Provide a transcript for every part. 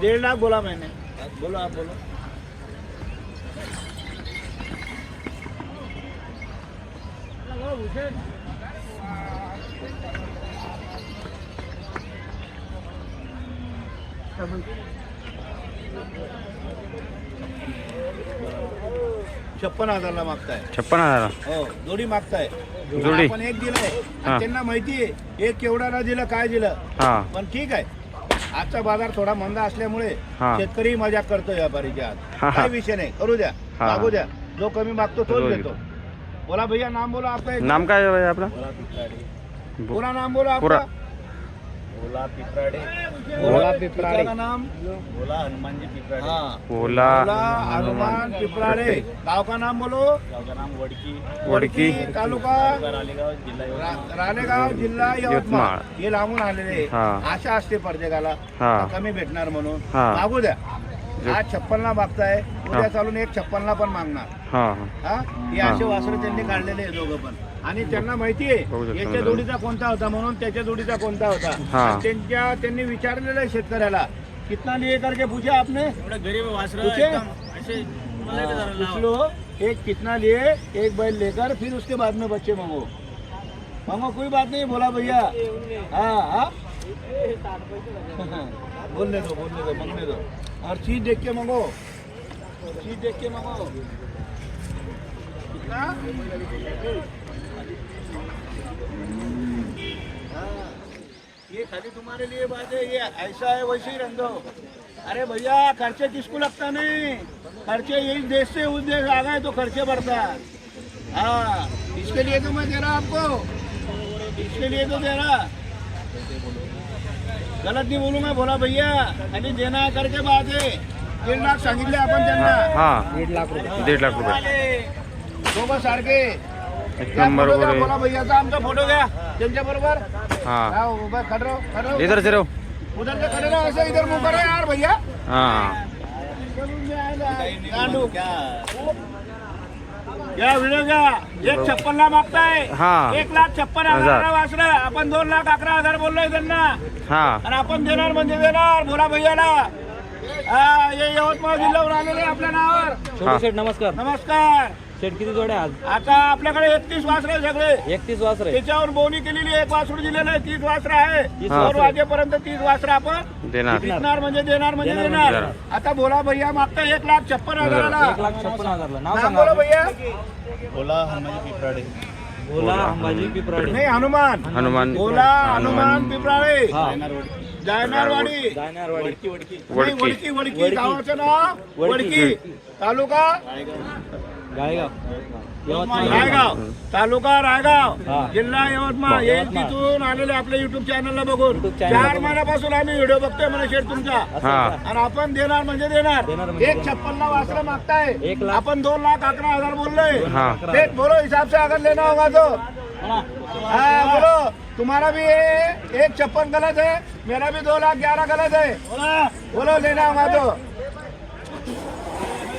डेढ़ लाख बोला मैंने. बोलो आप बोलो. छप्पन हजारला मागताय. छप्पन हजार हो जोडी मागताय. जोडी. आपण एक दिलंय. हा. आणि त्यांना माहिती आहे. एक केवढ्याला दिलं काय दिलं? हा. पण ठीक आहे. आजचा बाजार थोडा मंदा असल्यामुळे हा. शेतकरी मजाक करतो व्यापारीच्या आत हा. काही विषय नाही करू द्या हा. मागू द्या जो कमी मागतो तोच रोज देतो बोला भैया नाम बोला आपका एक. नाम काय आहे आपलं पूरा नाम बोला पूरा. आपका ओला पिपराडे बोला पिपराडे. पिता का नाम ओला हनुमानजी पिपराडे हाँ ओला बोला हनुमान पिपराड़े गांव का नाम बोलो गाव का नाम वडकी वडकी तालुका रालेगाव जिल्हा यवतमाळ. रा- रालेगाव जिल्हा यवतमाळ यवतमाळ. हे लांबून आलेले हा. आशा असते प्रत्येकाला हा. कमी भेटणार म्हणून हा. मागू द्या आज छप्पनला मागताय उद्या हा. चालून एक छप्पनला पण मागणार. हा हा. हा? हे हा. असे वासरे त्यांनी काढलेले आहे दोघं पण. आणि त्यांना माहिती बघू आहे शकता. याच्या. जोडीचा कोणता होता म्हणून त्याच्या जोडीचा कोणता होता. हा. त्यांच्या त्यांनी विचारलेलं आहे शेतकऱ्याला कितना लिए करके पूछा आपने? गरीब वासरं एक कितना लिए? एक बैल लेकर फिर उसके बाद में बच्चे मांगो. मांगो कोई बात नहीं बोला भैया. हाँ हाँ. बोलने दो बोलने दो, मांगने दो। और चीज़ देख के मांगो। चीज़ देख के मांगो। ये खाली तुम्हारे लिए बात है, ये ऐसा है, वैसे ही रंग दो। अरे भैया, खर्चे किसको लगता नहीं? खर्चे यही देश से उस देश आ गए तो खर्चे बढ़ता है। हाँ इसके लिए तो मैं दे रहा आपको। इसके लिए तो दे रहा। गलत नहीं बोलूंगा बोला भैया। आणि देना करके बात आहे दीड लाख सांगितले आपण त्यांना। हा दीड लाख रुपये. दीड लाख रुपये. दोघं सारखे। एक नंबर फोटो घ्या, वगैरे बोला भैयाचा आमचा फोटो घ्या त्यांच्या बरोबर. हा. उभा खड़ रहो खड़ रहो इधर से रहो. उधर से खड़े रहो ऐसे इधर मुंह करो यार भैया. हा. गांडू या व्हिडिओ घ्या एक छप्पन ला मागताय. हा. एक लाख छप्पन हजार. हजार. वाचलं. आपण दोन लाख अकरा हजार बोललोय त्यांना. हा. आणि आपण देणार म्हणजे देणार. बोला भैयाला. हा हे यवतमाळ जिल्ह्यावर आलेले आपल्या नावावर. हा. नमस्कार. नमस्कार. शेठ किती जोड्या आज आता आपल्याकडे एकतीस वासरे सगळे. एकतीस वासरे त्याच्यावर बोनी केलेली एक वासरू दिलेलं आहे तीस वासरं आहे. हा. दोन वाजेपर्यंत तीस वासरं आपण देणार. विकणार म्हणजे देणार म्हणजे देणार देणार. म्हणजे आता बोला भैया मागता एक लाख छप्पन हजाराला. एक लाख छप्पन हजारला. नाव नाम बोला भैया. ओला हनुमानजी पिपराडे. ओला अंबाजी पिपराडे. नाही हनुमान. हनुमान. बोला हनुमान. पिंपराळे हा. जायनारवाडी. जायनारवाडी. वडकी वडकी वडकी. वडकी. गावाचं नाव वडकी. वडकी. तालुका? रायगाव. तालुका रायगाव. हा. जिल्हा यवतमाळ. यवतमाळ. तिथून आलेले आपल्या युट्यूब चॅनलला बघून. चार. महिन्यापासून आम्ही व्हिडिओ बघतोय मला शेठ तुमचा. हा. आणि आपण देणार म्हणजे देणार. म्हणजे एक. छप्पन ला वासरं मागताय. आपण दोन लाख अकरा हजार बोललोय. हा. रेट बोलो हिसाब से अगर लेना होगा तो हाँ बोलो. तुम्हारा भी एक छप्पन गलत है मेरा भी दो लाख ग्यारह गलत है बोलो. लेना होगा तो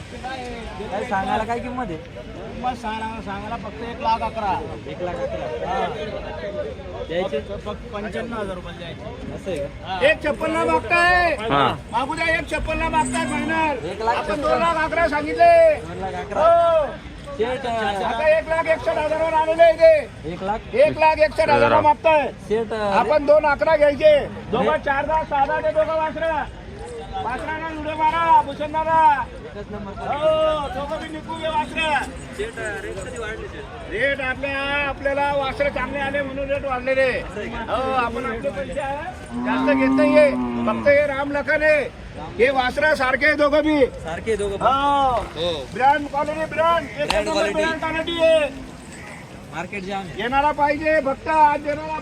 काय सांगायला काय किंमत आहे? मग सांगा- सांगायला फक्त एक लाख अकरा. एक लाख अकरा. द्यायचे? फक्त पंच्याण्णव हजार रुपये द्यायचे. असं आहे का? एक छप्पन ला मागताय. हा. मागू द्या एक छप्पन ला मागताय फायनल एक लाख आपण. दोन लाख अकरा सांगितले. दोन लाख हो. अकरा आता एक लाख एकसठ हजारावर आलेले इथे. एक लाख? एक लाख एकसठ हजार मागताय. आपण दोन अकरा घ्यायचे. दोघं चार दहा सहा दहा ते दोघं वासरा. वासराला लुडे मारा नंबर हो दोघं बी निघू घे वासरा. शेठ रेट आपल्या आपल्याला वासरे चांगले आले म्हणून रेट वाढलेले. हो आपण आपले पैसे जास्त घेत नाहीये. फक्त हे राम लखन. हे वासरा सारखे दोघं बी. सारखे दोघं. हो. Brand quality brand. Brand quality. आहे. मार्केट जाम येणारा पाहिजे फक्त आज देणारा